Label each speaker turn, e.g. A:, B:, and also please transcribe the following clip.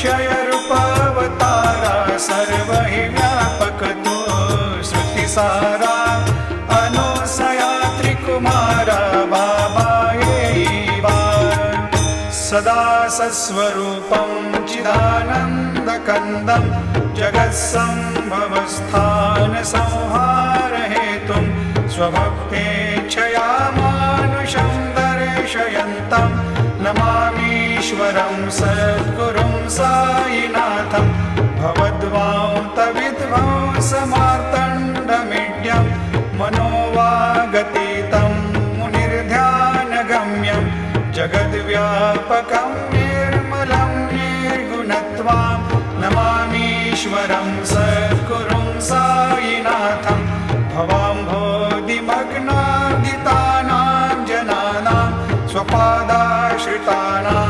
A: अक्षयरूपावतारा सर्व हि व्यापक तो श्रुतिसारा अनुसया त्रिकुमारा बाबा येवा सदा सस्वरूपं चिदानन्दकन्दं जगत्सम्भवस्थानसंहारहेतुं स्वभक्तेच्छया मानुषं दर्शयन्तं नमामीश्वरं सर्व समार्तण्डमिड्यं मनोवागतीतं मुनिर्ध्यानगम्यं जगद्व्यापकं निर्मलं निर्गुणत्वां नमामीश्वरं सद्गुरुं सायिनाथं भवां भोदिमग्नादितानां जनानां स्वपादाश्रितानां